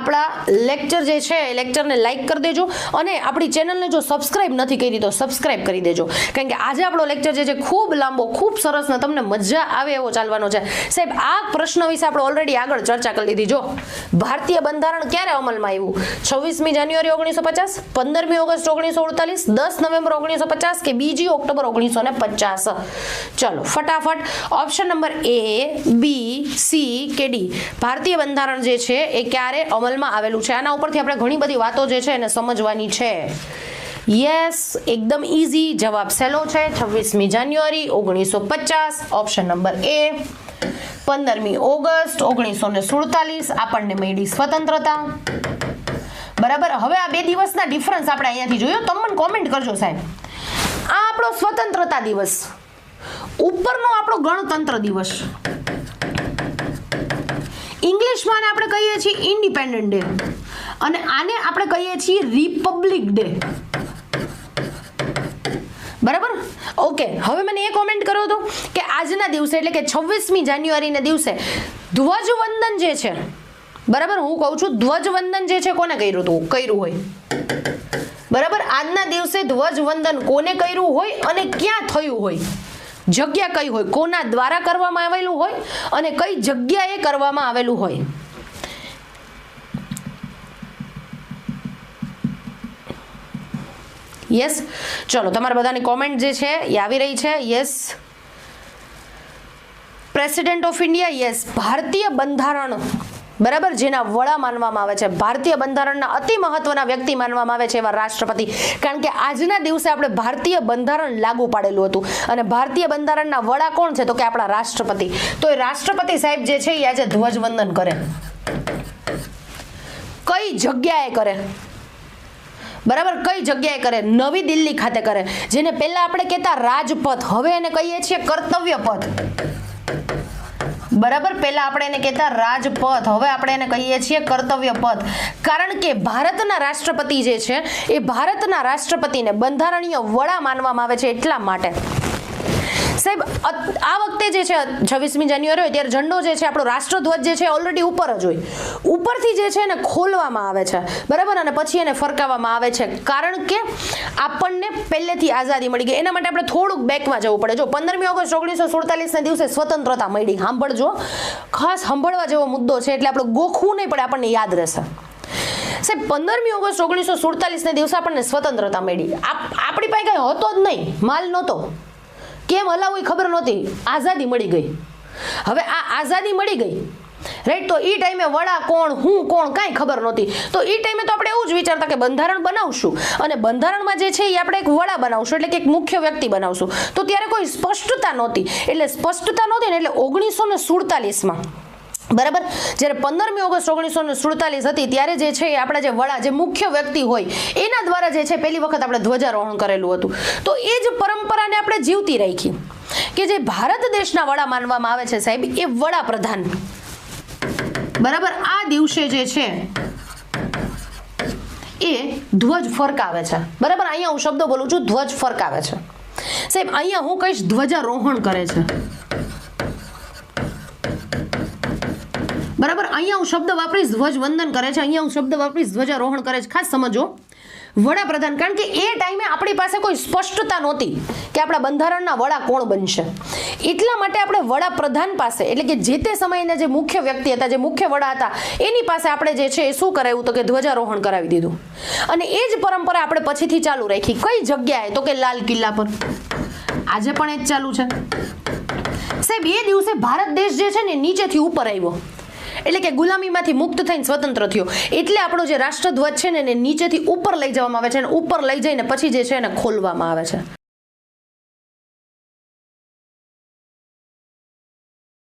આપણા લેક્ચર જે છે, એ લેક્ચરને લાઇક કરી દેજો અને આપણી ચેનલને જો સબસ્ક્રાઇબ નથી કરી તો સબસ્ક્રાઇબ કરી દેજો. કારણ કે આજે આપણો લેક્ચર જે છે, ખૂબ લાંબો, ખૂબ સરસ ને તમને મજા આવે એવો ચાલવાનો છે. સાહેબ, આ પ્રશ્ન વિશે આપણે ઓલરેડી આગળ ચર્ચા કરી લીધી. જો, ભારતીય બંધારણ ક્યારે અમલમાં આવ્યું? છવ્વીસમી જાન્યુઆરી ઓગણીસો પચાસ પંદરમી ઓગસ્ટ ઓગણીસો અડતાલીસ દસ નવેમ્બર ઓગણીસો પચાસ કે બીજી ઓક્ટોબર ઓગણીસો પચાસ ચલો, ફટાફટ. Option number A B C કે ડી ભારતીય બંધારણ જે છે, એ ક્યારે અમલમાં આવેલું છે. આના ઉપરથી આપણે ઘણી બધી વાતો જે છે એને સમજવાની છે. યસ એકદમ ઇઝી જવાબ સહેલો છે. છવ્વીસમી જાન્યુઆરી ઓગણીસો પચાસ ઓપ્શન નંબર એ પંદરમી ઓગસ્ટ ઓગણીસો ને સુડતાલીસ. આપણને મળી સ્વતંત્રતા. બરાબર? હવે આ બે દિવસના ડિફરન્સ આપણે અહીંયાથી જોયો. તમે મને કોમેન્ટ કરજો સાહેબ. આ આપણો સ્વતંત્રતા દિવસ. ઉપરનો આપણો ગણતંત્ર દિવસ. ઇંગ્લિશમાં આપણે કહીએ છીએ ઇન્ડિપેન્ડન્ટ ડે. અને આને આપણે કહીએ છીએ રિપબ્લિક ડે. બરાબર? ઓકે, હવે મને એ કોમેન્ટ કરો તો કે આજના દિવસે, એટલે કે છવ્વીસમી જાન્યુઆરીના દિવસે, ધ્વજવંદન જે છે, બરાબર? હું કહું છું, ધ્વજવંદન જે છે, કોને કર્યું હતું? કર્યું હોય. બરાબર? આજના દિવસે ધ્વજવંદન કોને કર્યું હોય અને ક્યાં થયું હોય? જગ્યા કઈ હોય, કોના દ્વારા કરવામાં આવેલું હોય અને કઈ જગ્યાએ કરવામાં આવેલું હોય. યસ ચલો, તમારા બધાની કોમેન્ટ જે છે એ આવી રહી છે. Yes president of India yes ભારતીય બંધારણ બરાબર, જેના વડા માનવામાં આવે છે. ભારતીય બંધારણના અતિ મહત્વના વ્યક્તિ માનવામાં આવે છે એવા રાષ્ટ્રપતિ. કારણ કે આજના દિવસે આપણે ભારતીય બંધારણ લાગુ પાડેલું હતું. અને ભારતીય બંધારણના વડા કોણ છે? તો કે આપણા રાષ્ટ્રપતિ. તો એ રાષ્ટ્રપતિ સાહેબ જે છે એ આજે ધ્વજવંદન કરે. કઈ જગ્યાએ કરે? બરાબર, કઈ જગ્યાએ કરે? નવી દિલ્હી ખાતે કરે. જેને પહેલા આપણે કહેતા રાજપથ. હવે એને કહીએ છીએ કર્તવ્ય પથ બરાબર? પહેલા આપણે એને કહેતા રાજપથ. હવે આપણે એને કહીએ છીએ કર્તવ્ય પથ કારણ કે ભારતના રાષ્ટ્રપતિ જે છે, એ ભારતના રાષ્ટ્રપતિને બંધારણીય વડા માનવામાં આવે છે એટલા માટે. સાહેબ આ વખતે જે છે, છવ્વીસમી જાન્યુઆરી હોય ત્યારે ઝંડો જે છે, આપણો રાષ્ટ્રધ્વજ જે છે ઓલરેડી ઉપર જ હોય. ઉપરથી જે છે એને ખોલવામાં આવે છે. બરાબર? અને પછી એને ફરકાવવામાં આવે છે. કારણ કે આપણને પહેલેથી આઝાદી મળી ગઈ. એના માટે આપણે થોડુંક બેકમાં જવું પડે. જો, પંદરમી ઓગસ્ટ ઓગણીસો સુડતાલીસના દિવસે સ્વતંત્રતા મળી. સાંભળજો. ખાસ સાંભળવા જેવો મુદ્દો છે, એટલે આપણે ગોખવું નહીં પડે, આપણને યાદ રહેશે. સાહેબ, પંદરમી ઓગસ્ટ ઓગણીસો સુડતાલીસના દિવસે આપણને સ્વતંત્રતા મળી. આપણી પાસે કંઈ હતો જ નહીં. માલ નહોતો. કેમ હલાવું એ ખબર નહોતી. આઝાદી મળી ગઈ. હવે આ આઝાદી મળી ગઈ. રાઈટ તો એ ટાઈમે વડા કોણ, હું કોણ, કાંઈ ખબર નહોતી. તો એ ટાઈમે તો આપણે એવું જ વિચારતા કે બંધારણ બનાવશું. અને બંધારણમાં જે છે એ આપણે એક વડા બનાવશું, એટલે કે એક મુખ્ય વ્યક્તિ બનાવશું. તો ત્યારે કોઈ સ્પષ્ટતા નહોતી. એટલે સ્પષ્ટતા નહોતી ને એટલે ઓગણીસો ને સુડતાલીસમાં બરાબર? જ્યારે પંદરમી ઓગસ્ટ ઓગણીસો સુડતાલીસ હતી, ત્યારે જે છે આપણા જે વડા, જે મુખ્ય વ્યક્તિ હોય, એના દ્વારા જે છે પહેલી વખત આપણે ધ્વજારોહણ કરેલું હતું. તો એ જ પરંપરાને આપણે જીવતી રાખી. કે જે ભારત દેશના વડા માનવામાં આવે છે સાહેબ, એ વડાપ્રધાન. બરાબર? આ દિવસે જે છે, એ ધ્વજ ફરકાવે છે. બરાબર? અહીંયા હું શબ્દો બોલું છું, ધ્વજ ફરકાવે છે. સાહેબ, અહીંયા હું કહીશ, ધ્વજારોહણ કરે છે. બરાબર? અહીંયા હું શબ્દ વાપરીશ ધ્વજ વંદન કરે છે. અહીંયા હું શબ્દ વાપરીશ, ધ્વજારોહણ કરે છે. ખાસ સમજો. વડાપ્રધાન, કારણ કે એ ટાઈમે આપણી પાસે કોઈ સ્પષ્ટતા નહોતી કે આપણા બંધારણના વડા કોણ બનશે. એટલા માટે આપણે વડાપ્રધાન પાસે, એટલે કે જે તે સમયના જે મુખ્ય વ્યક્તિ હતા, જે મુખ્ય વડા હતા, એની પાસે આપણે જે છે એ શું કરાવ્યું તો કે ધ્વજારોહણ કરાવી દીધું. અને એ જ પરંપરા આપણે પછીથી ચાલુ રાખી. કઈ જગ્યાએ? તો કે લાલ કિલ્લા પર. આજે પણ એ જ ચાલુ છે. સાહેબ, એ દિવસે ભારત દેશ જે છે ને નીચેથી ઉપર આવ્યો. એટલે કે ગુલામીમાંથી મુક્ત થઈને સ્વતંત્ર થયો. એટલે આપણો જે રાષ્ટ્રધ્વજ છે ને એને નીચેથી ઉપર લઈ જવામાં આવે છે અને ઉપર લઈ જઈને પછી જે છે એને ખોલવામાં આવે છે.